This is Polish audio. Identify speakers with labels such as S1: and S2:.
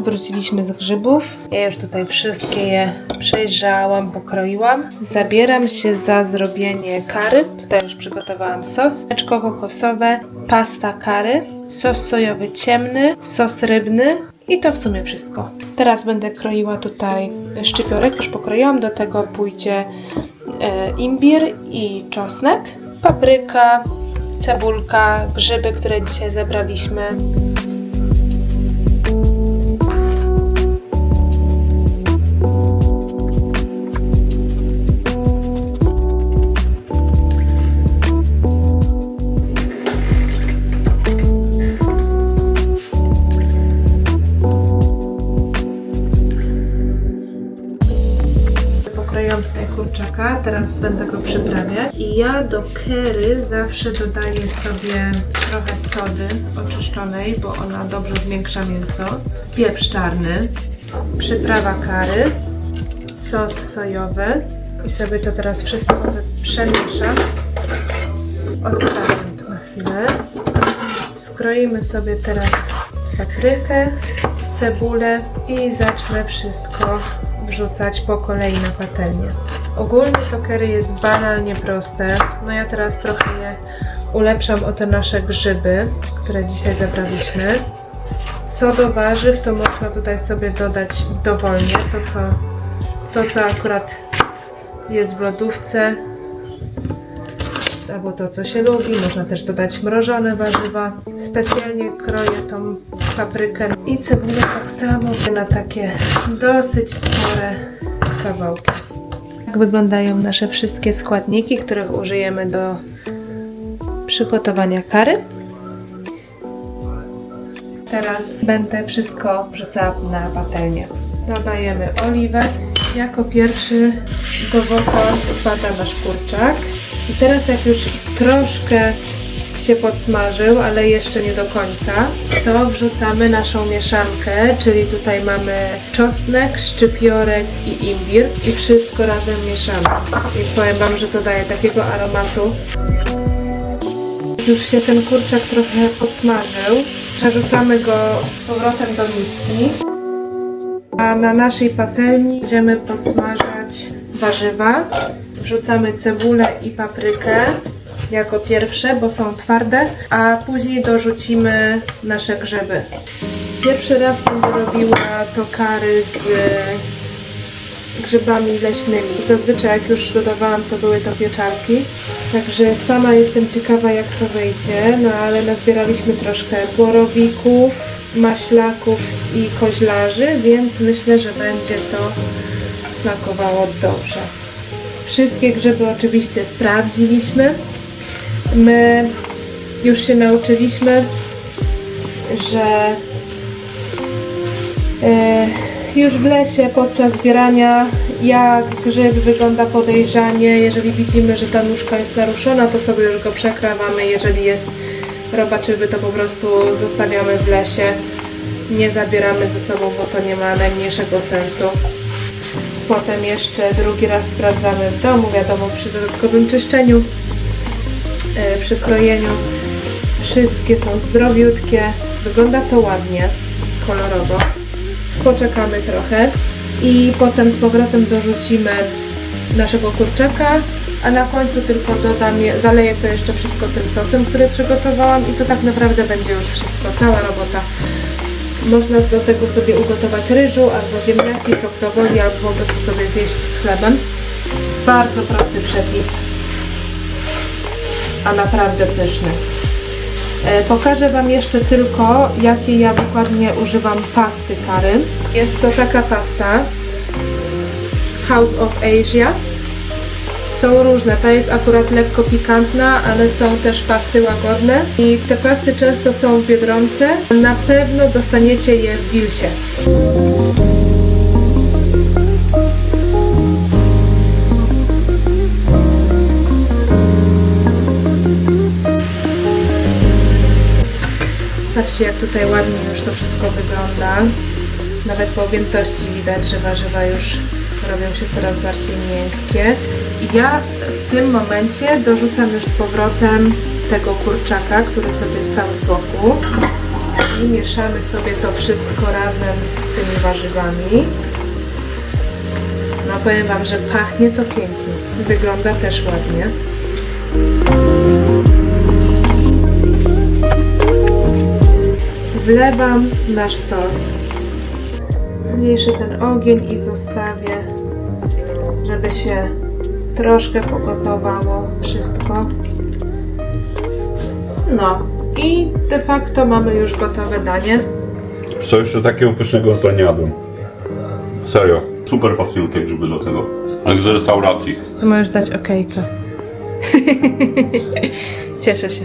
S1: wróciliśmy z grzybów. Ja już tutaj wszystkie je przejrzałam, pokroiłam. Zabieram się za zrobienie kary. Tutaj już przygotowałam sos. Mleczko kokosowe, pasta kary, sos sojowy ciemny, sos rybny i to w sumie wszystko. Teraz będę kroiła tutaj szczypiorek, już pokroiłam. Do tego pójdzie e, imbir i czosnek, papryka, cebulka, grzyby, które dzisiaj zebraliśmy. Kurczaka, teraz będę go przyprawiać. I ja do kery zawsze dodaję sobie trochę sody oczyszczonej, bo ona dobrze zmiękcza mięso. Pieprz czarny, przyprawa kary, sos sojowy. I sobie to teraz wszystko przemieszam. Odstawiam to na chwilę. Skroimy sobie teraz paprykę, cebulę i zacznę wszystko wrzucać po kolei na patelnię. Ogólnie to curry jest banalnie proste. No ja teraz trochę je ulepszam o te nasze grzyby, które dzisiaj zabraliśmy. Co do warzyw, to można tutaj sobie dodać dowolnie to, co, to, co akurat jest w lodówce, albo to, co się lubi. Można też dodać mrożone warzywa. Specjalnie kroję tą paprykę i cebulę tak samo na takie dosyć spore kawałki. Tak wyglądają nasze wszystkie składniki, których użyjemy do przygotowania kary. Teraz będę wszystko wrzucała na patelnię. Dodajemy oliwę. Jako pierwszy do wokół wpada nasz kurczak. I teraz jak już troszkę się podsmażył, ale jeszcze nie do końca, to wrzucamy naszą mieszankę, czyli tutaj mamy czosnek, szczypiorek i imbir i wszystko razem mieszamy. I powiem Wam, że to daje takiego aromatu. Już się ten kurczak trochę podsmażył, przerzucamy go z powrotem do miski. A na naszej patelni będziemy podsmażać warzywa. Wrzucamy cebulę i paprykę jako pierwsze, bo są twarde, a później dorzucimy nasze grzyby. Pierwszy raz będę robiła to kary z grzybami leśnymi. Zazwyczaj jak już dodawałam, to były to pieczarki. Także sama jestem ciekawa jak to wyjdzie, no ale nazbieraliśmy troszkę borowików, maślaków i koźlarzy, więc myślę, że będzie to smakowało dobrze. Wszystkie grzyby oczywiście sprawdziliśmy. My już się nauczyliśmy, że e, już w lesie podczas zbierania jak grzyb wygląda podejrzanie. Jeżeli widzimy, że ta nóżka jest naruszona, to sobie już go przekrawamy. Jeżeli jest robaczywy, to po prostu zostawiamy w lesie. Nie zabieramy ze sobą, bo to nie ma najmniejszego sensu. Potem jeszcze drugi raz sprawdzamy w domu, wiadomo, przy dodatkowym czyszczeniu, przy krojeniu. Wszystkie są zdrowiutkie, wygląda to ładnie, kolorowo. Poczekamy trochę i potem z powrotem dorzucimy naszego kurczaka, a na końcu tylko dodam, zaleję to jeszcze wszystko tym sosem, który przygotowałam i to tak naprawdę będzie już wszystko, cała robota. Można do tego sobie ugotować ryżu albo ziemniaki, co kto woli, albo po prostu sobie zjeść z chlebem. Bardzo prosty przepis, a naprawdę pyszny. E, Pokażę Wam jeszcze tylko, jakie ja dokładnie używam pasty kary. Jest to taka pasta House of Asia. Są różne, ta jest akurat lekko pikantna, ale są też pasty łagodne i te pasty często są w Biedronce. Na pewno dostaniecie je w Dilsie. Patrzcie jak tutaj ładnie już to wszystko wygląda. Nawet po objętości widać, że warzywa już robią się coraz bardziej miękkie. I ja w tym momencie dorzucam już z powrotem tego kurczaka, który sobie stał z boku. I mieszamy sobie to wszystko razem z tymi warzywami. No powiem Wam, że pachnie to pięknie. Wygląda też ładnie. Wlewam nasz sos. Zmniejszę ten ogień i zostawię, żeby się troszkę pogotowało wszystko. No i de facto mamy już gotowe danie.
S2: Co jeszcze takiego pysznego to nie jadłem. Serio. Super pasują te grzyby do tego. Jak z restauracji.
S1: To możesz dać okejkę. Cieszę się.